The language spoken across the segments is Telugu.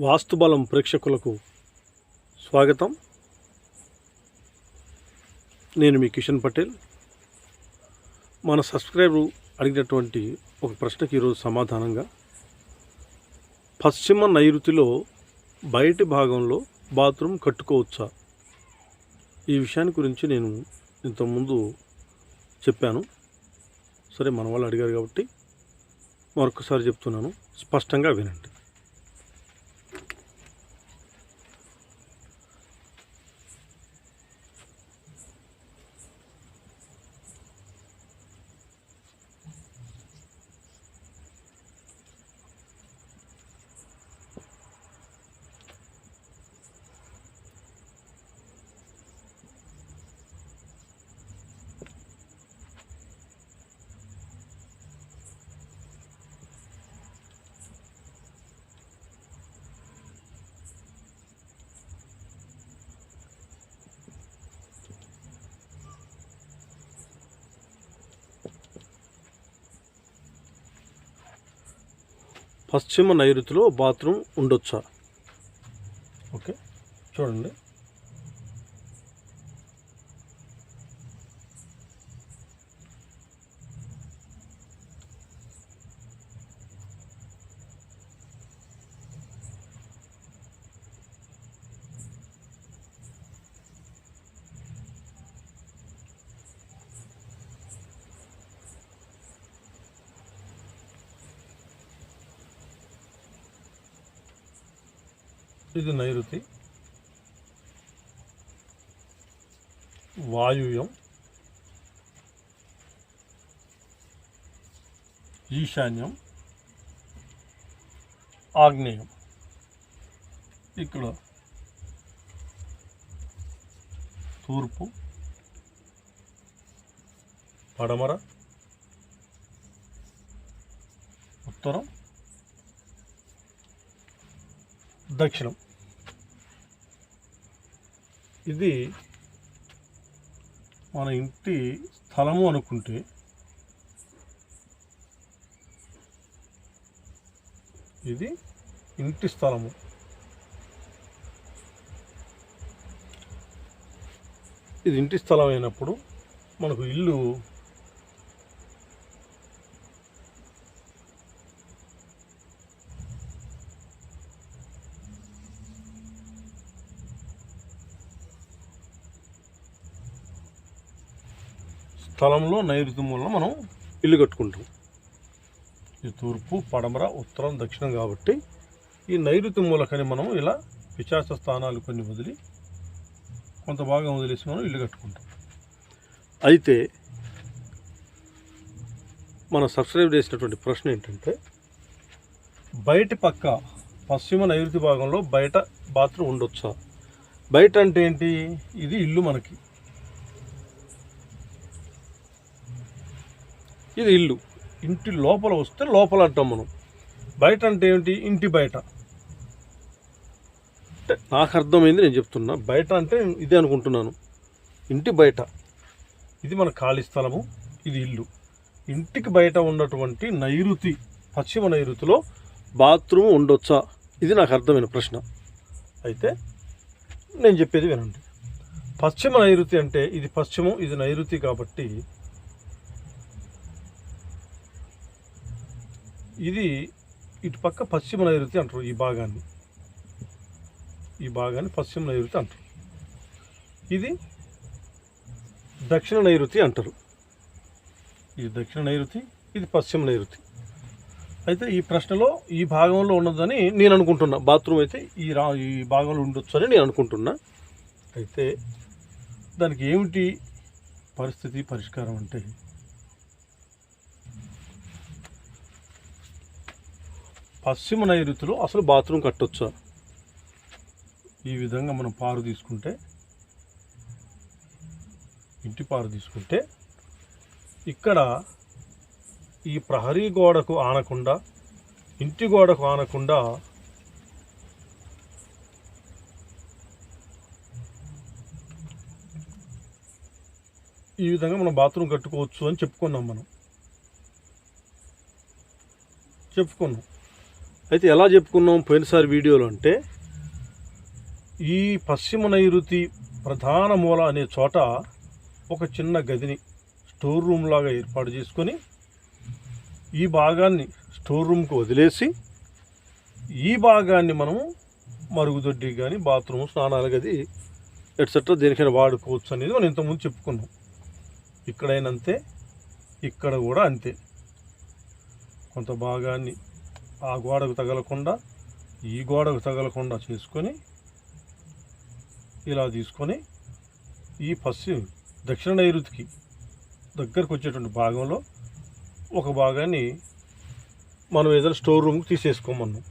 వాస్తుబలం ప్రేక్షకులకు స్వాగతం. నేను మీ కిషన్ పటేల్. మన సబ్స్క్రైబర్ అడిగినటువంటి ఒక ప్రశ్నకి ఈరోజు సమాధానంగా పశ్చిమ నైరుతిలో బయటి భాగంలో బాత్రూమ్ కట్టుకోవచ్చా? ఈ విషయాన్ని గురించి నేను ఇంతకుముందు చెప్పాను. సరే మన వాళ్ళు అడిగారు కాబట్టి మరొకసారి చెప్తున్నాను. స్పష్టంగా వినండి. పశ్చిమ నైరుతిలో బాత్రూమ్ ఉండొచ్చా? ఓకే చూడండి. ఇది నైరుతి. వాయువ్యం ఈశాన్యం. ఆగ్నేయం. ఇక్కడ తూర్పు. పడమర. ఉత్తరం. దక్షిణం. ఇది మన ఇంటి స్థలము అనుకుంటే ఇది ఇంటి స్థలము. ఇది ఇంటి స్థలం అయినప్పుడు మనకు ఇల్లు స్థలంలో నైరుతి మూలన మనం ఇల్లు కట్టుకుంటాం. ఈ తూర్పు పడమర ఉత్తరం దక్షిణం కాబట్టి ఈ నైరుతి మూలకని మనం ఇలా పిశాచ స్థానాలు కొన్ని వదిలి కొంత భాగం వదిలేసి మనం ఇల్లు కట్టుకుంటాం. అయితే మన సబ్స్క్రైబ్ చేసినటువంటి ప్రశ్న ఏంటంటే బయటి పక్క పశ్చిమ నైరుతి భాగంలో బయట బాత్రూమ్ ఉండొచ్చా? బయట అంటే ఏంటి? ఇది ఇల్లు మనకి. ఇది ఇల్లు. ఇంటి లోపల వస్తే లోపల అంటాం మనం. బయట అంటే ఏంటి ఇంటి బయట. అంటే నాకు అర్థమైంది నేను చెప్తున్నా. బయట అంటే ఇదే అనుకుంటున్నాను. ఇంటి బయట. ఇది మన ఖాళీ స్థలము. ఇది ఇల్లు. ఇంటికి బయట ఉన్నటువంటి నైరుతి పశ్చిమ నైరుతిలో బాత్రూమ్ ఉండొచ్చా? ఇది నాకు అర్థమైన ప్రశ్న. అయితే నేను చెప్పేది వినండి. పశ్చిమ నైరుతి అంటే ఇది పశ్చిమం ఇది నైరుతి కాబట్టి ఇది ఇటు పక్క పశ్చిమ నైరుతి అంటారు ఈ భాగాన్ని. ఈ భాగాన్ని పశ్చిమ నైరుతి అంటారు. ఇది దక్షిణ నైరుతి అంటారు. ఇది దక్షిణ నైరుతి ఇది పశ్చిమ నైరుతి. అయితే ఈ ప్రశ్నలో ఈ భాగంలో ఉన్నదని నేను అనుకుంటున్నా. బాత్రూమ్ అయితే ఈ రా ఈ భాగంలో ఉండొచ్చు అని నేను అనుకుంటున్నా. అయితే దానికి ఏమిటి పరిస్థితి పరిష్కారం అంటే? పశ్చిమ నైరుతిలో అసలు బాత్రూమ్ కట్టొచ్చా? ఈ విధంగా మనం పారు తీసుకుంటే ఇంటి పారు తీసుకుంటే ఇక్కడ ఈ ప్రహరీ గోడకు ఆనకుండా ఇంటి గోడకు ఆనకుండా ఈ విధంగా మనం బాత్రూమ్ కట్టుకోవచ్చు అని చెప్పుకున్నాం మనం. చెప్పుకున్నాం. అయితే ఎలా చెప్పుకున్నాం పోయినసారి వీడియోలో అంటే ఈ పశ్చిమ నైరుతి ప్రధాన మూల అనే చోట ఒక చిన్న గదిని స్టోర్ రూమ్ లాగా ఏర్పాటు చేసుకొని ఈ భాగాన్ని స్టోర్ రూమ్కి వదిలేసి ఈ భాగాన్ని మనము మరుగుదొడ్డికి కానీ బాత్రూమ్ స్నానాల గది ఎట్సెట్రా దేనికైనా వాడుకోవచ్చు అనేది మనం ఇంతకుముందు చెప్పుకున్నాం. ఇక్కడైనంతే ఇక్కడ కూడా అంతే. కొంత భాగాన్ని ఆ గోడకు తగలకుండా ఈ గోడకు తగలకుండా చేసుకొని ఇలా తీసుకొని ఈ పశ్చిమ దక్షిణ నైరుతికి దగ్గరకు వచ్చేటువంటి భాగంలో ఒక భాగాన్ని మనం ఏదైనా స్టోర్ రూమ్కి తీసేసుకోమన్నాం.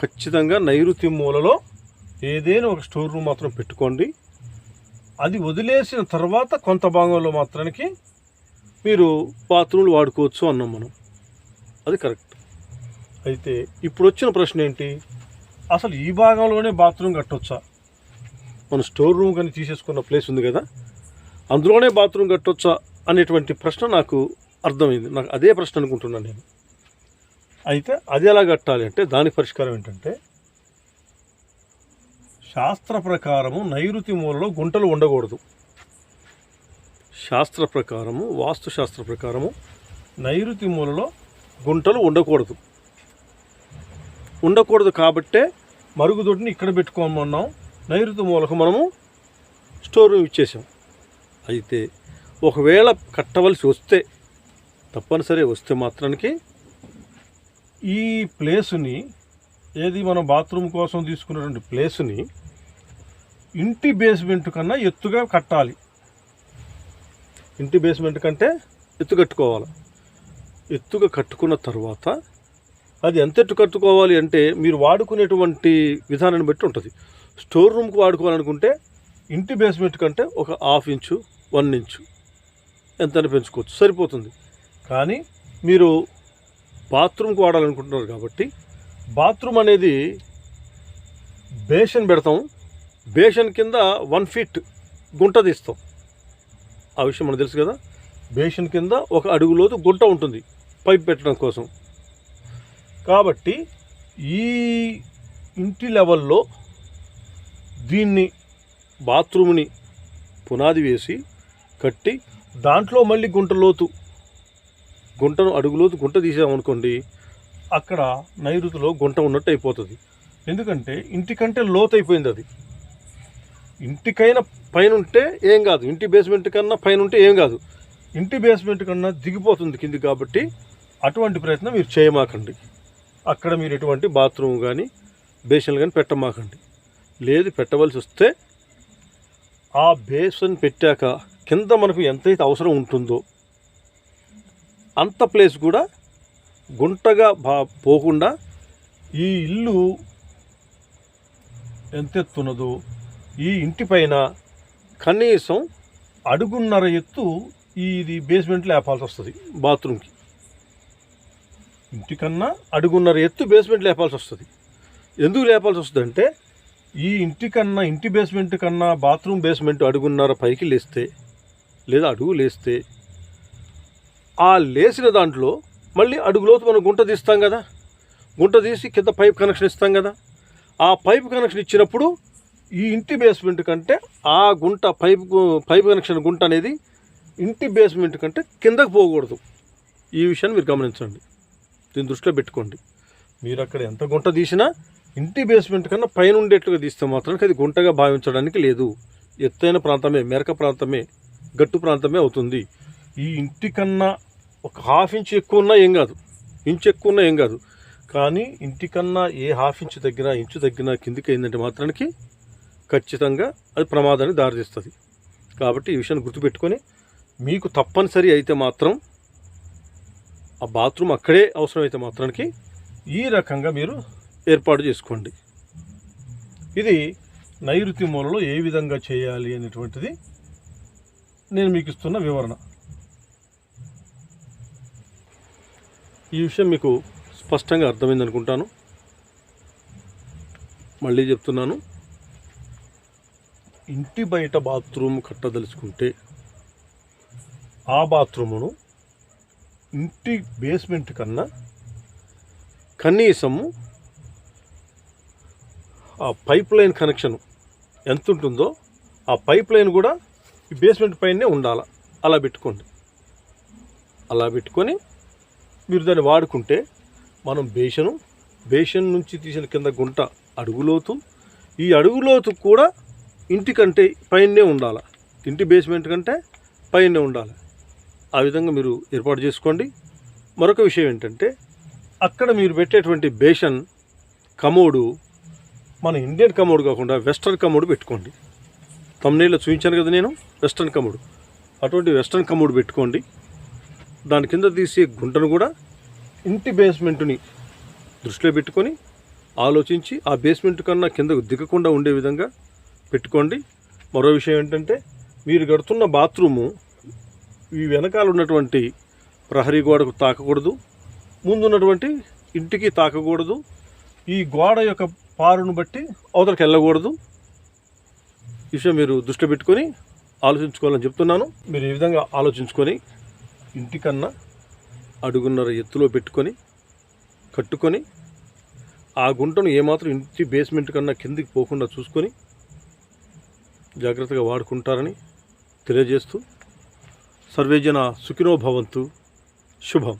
ఖచ్చితంగా నైరుతి మూలలో ఏదైనా ఒక స్టోర్ రూమ్ మాత్రం పెట్టుకోండి. అది వదిలేసిన తర్వాత కొంత భాగంలో మాత్రానికి మీరు బాత్రూమ్లు వాడుకోవచ్చు అన్నాం మనం. అది కరెక్ట్. అయితే ఇప్పుడు వచ్చిన ప్రశ్న ఏంటి? అసలు ఈ భాగంలోనే బాత్రూమ్ కట్టొచ్చా? మన స్టోర్ రూమ్ కానీ తీసేసుకున్న ప్లేస్ ఉంది కదా? అందులోనే బాత్రూమ్ కట్టొచ్చా అనేటువంటి ప్రశ్న నాకు అర్థమైంది. నాకు అదే ప్రశ్న అనుకుంటున్నాను నేను. అయితే అది ఎలా కట్టాలి అంటే దాని పరిష్కారం ఏంటంటే శాస్త్ర ప్రకారము నైరుతి మూలలో గుంటలు ఉండకూడదు. శాస్త్ర ప్రకారము వాస్తు శాస్త్ర ప్రకారము నైరుతి మూలలో గుంటలు ఉండకూడదు. ఉండకూడదు కాబట్టే మరుగుదొడ్డిని ఇక్కడ పెట్టుకోమన్నాం. నైరుతి మూలకు మనము స్టోర్ రూమ్ ఇచ్చేసాం. అయితే ఒకవేళ కట్టవలసి వస్తే తప్పనిసరి వస్తే మాత్రానికి ఈ ప్లేసుని ఏది మనం బాత్రూమ్ కోసం తీసుకున్నటువంటి ప్లేసుని ఇంటి బేస్మెంట్ కన్నా ఎత్తుగా కట్టాలి. ఇంటి బేస్మెంట్ కంటే ఎత్తు కట్టుకోవాలి. ఎత్తుగా కట్టుకున్న తర్వాత అది ఎంత ఎత్తు కట్టుకోవాలి అంటే మీరు వాడుకునేటువంటి విధానాన్ని బట్టి ఉంటుంది. స్టోర్ రూమ్కి వాడుకోవాలనుకుంటే ఇంటి బేస్మెంట్ కంటే ఒక హాఫ్ ఇంచు వన్ ఇంచు ఎంతైనా పెంచుకోవచ్చు. సరిపోతుంది. కానీ మీరు బాత్రూమ్కి వాడాలనుకుంటున్నారు కాబట్టి బాత్రూమ్ అనేది బేషన్ పెడతాం. బేషన్ కింద వన్ ఫీట్ గుంట తీస్తాం. ఆ విషయం మనకు తెలుసు కదా? బేషన్ కింద ఒక అడుగు లోతు గుంట ఉంటుంది పైప్ పెట్టడం కోసం. కాబట్టి ఈ ఇంటి లెవెల్లో దీన్ని బాత్రూమ్ని పునాది వేసి కట్టి దాంట్లో మళ్ళీ గుంట లోతు గుంటను అడుగులోతు గుంట తీసామనుకోండి అక్కడ నైరుతిలో గుంట ఉన్నట్టు అయిపోతుంది. ఎందుకంటే ఇంటికంటే లోతు అయిపోయింది అది. ఇంటికైనా పైన ఉంటే ఏం కాదు. ఇంటి బేస్మెంట్ కన్నా పైన ఉంటే ఏం కాదు. ఇంటి బేస్మెంట్ కన్నా దిగిపోతుంది కింది కాబట్టి అటువంటి ప్రయత్నం మీరు చేయమాకండి. అక్కడ మీరు ఎటువంటి బాత్రూమ్ కానీ బేసిన్లు కానీ పెట్టమాకండి. లేదు పెట్టవలసి వస్తే ఆ బేసన్ పెట్టాక కింద మనకు ఎంతైతే అవసరం ఉంటుందో అంత ప్లేస్ కూడా గుంటగా బా పోకుండా ఈ ఇల్లు ఎంత ఎత్తున్నదో ఈ ఇంటి పైన కనీసం అడుగున్నర ఎత్తు ఇది బేస్మెంట్ లేపాల్సి వస్తుంది బాత్రూమ్కి ఇంటికన్నా అడుగున్నర ఎత్తు బేస్మెంట్ లేపాల్సి వస్తుంది. ఎందుకు లేపాల్సి వస్తుంది అంటే ఈ ఇంటికన్నా ఇంటి బేస్మెంట్ కన్నా బాత్రూమ్ బేస్మెంట్ అడుగున్నర పైకి లేస్తే లేదా అడుగు లేస్తే ఆ లేచిన దాంట్లో మళ్ళీ అడుగులోతు మనం గుంట తీస్తాం కదా. గుంట తీసి కింద పైప్ కనెక్షన్ ఇస్తాం కదా. ఆ పైప్ కనెక్షన్ ఇచ్చినప్పుడు ఈ ఇంటి బేస్మెంట్ కంటే ఆ గుంట పైప్ పైప్ కనెక్షన్ గుంట అనేది ఇంటి బేస్మెంట్ కంటే కిందకు పోకూడదు. ఈ విషయాన్ని మీరు గమనించండి. దీన్ని దృష్టిలో పెట్టుకోండి. మీరు అక్కడ ఎంత గుంట తీసినా ఇంటి బేస్మెంట్ కన్నా పైన ఉండేట్లుగా తీస్తే మాత్రం అది గుంటగా భావించడానికి లేదు. ఎత్తైన ప్రాంతమే మెరక ప్రాంతమే గట్టు ప్రాంతమే అవుతుంది. ఈ ఇంటి కన్నా ఒక హాఫ్ ఇంచ్ ఎక్కువ ఉన్నా ఏం కాదు. ఇంచు ఎక్కువ ఉన్నా ఏం కాదు. కానీ ఇంటికన్నా ఏ హాఫ్ ఇంచు తగ్గినా ఇంచు తగ్గినా కిందికి అయిందంటే మాత్రానికి ఖచ్చితంగా అది ప్రమాదానికి దారితీస్తుంది. కాబట్టి ఈ విషయాన్ని గుర్తుపెట్టుకొని మీకు తప్పనిసరి అయితే మాత్రం ఆ బాత్రూమ్ అక్కడే అవసరమైతే మాత్రానికి ఈ రకంగా మీరు ఏర్పాటు చేసుకోండి. ఇది నైరుతి మూలలో ఏ విధంగా చేయాలి అనేటువంటిది నేను మీకు ఇస్తున్న వివరణ. ఈ విషయం మీకు స్పష్టంగా అర్థమైంది అనుకుంటాను మళ్ళీ చెప్తున్నాను. ఇంటి బయట బాత్రూమ్ కట్టదలుచుకుంటే ఆ బాత్రూమును ఇంటి బేస్మెంట్ కన్నా కనీసము ఆ పైప్ లైన్ కనెక్షన్ ఎంత ఉంటుందో ఆ పైప్ లైన్ కూడా ఈ బేస్మెంట్ పైనే ఉండాలి. అలా పెట్టుకోండి. అలా పెట్టుకొని మీరు దాన్ని వాడుకుంటే మనం బేషను బేషన్ నుంచి తీసిన కింద గుంట అడుగులోతు ఈ అడుగులోతు కూడా ఇంటికంటే పైనే ఉండాలి. ఇంటి బేస్మెంట్ కంటే పైనే ఉండాలి. ఆ విధంగా మీరు ఏర్పాటు చేసుకోండి. మరొక విషయం ఏంటంటే అక్కడ మీరు పెట్టేటువంటి బేషన్ కమోడు మన ఇండియన్ కమోడు కాకుండా వెస్ట్రన్ కమోడు పెట్టుకోండి. తమ్నేలో చూపించాను కదా నేను వెస్ట్రన్ కమోడు. అటువంటి వెస్ట్రన్ కమోడ్ పెట్టుకోండి. దాని కింద తీసే గుంటను కూడా ఇంటి బేస్మెంట్ని దృష్టిలో పెట్టుకొని ఆలోచించి ఆ బేస్మెంట్ కన్నా కిందకు దిగకుండా ఉండే విధంగా పెట్టుకోండి. మరో విషయం ఏంటంటే మీరు కడుతున్న బాత్రూము ఈ వెనకాల ఉన్నటువంటి ప్రహరీ గోడకు తాకకూడదు. ముందున్నటువంటి ఇంటికి తాకకూడదు. ఈ గోడ యొక్క పారును బట్టి అవతలకి వెళ్ళకూడదు. ఈ విషయం మీరు దృష్టి పెట్టుకొని ఆలోచించుకోవాలని చెప్తున్నాను. మీరు ఈ విధంగా ఆలోచించుకొని ఇంటికన్నా అడుగున్నర ఎత్తులో పెట్టుకొని కట్టుకొని ఆ గుంటను ఏమాత్రం ఇంటి బేస్మెంట్ కన్నా కిందికి పోకుండా చూసుకొని జాగ్రత్తగా వాడుకుంటారని తెలియజేస్తూ సర్వేజన సుఖినో భవంతు. శుభం.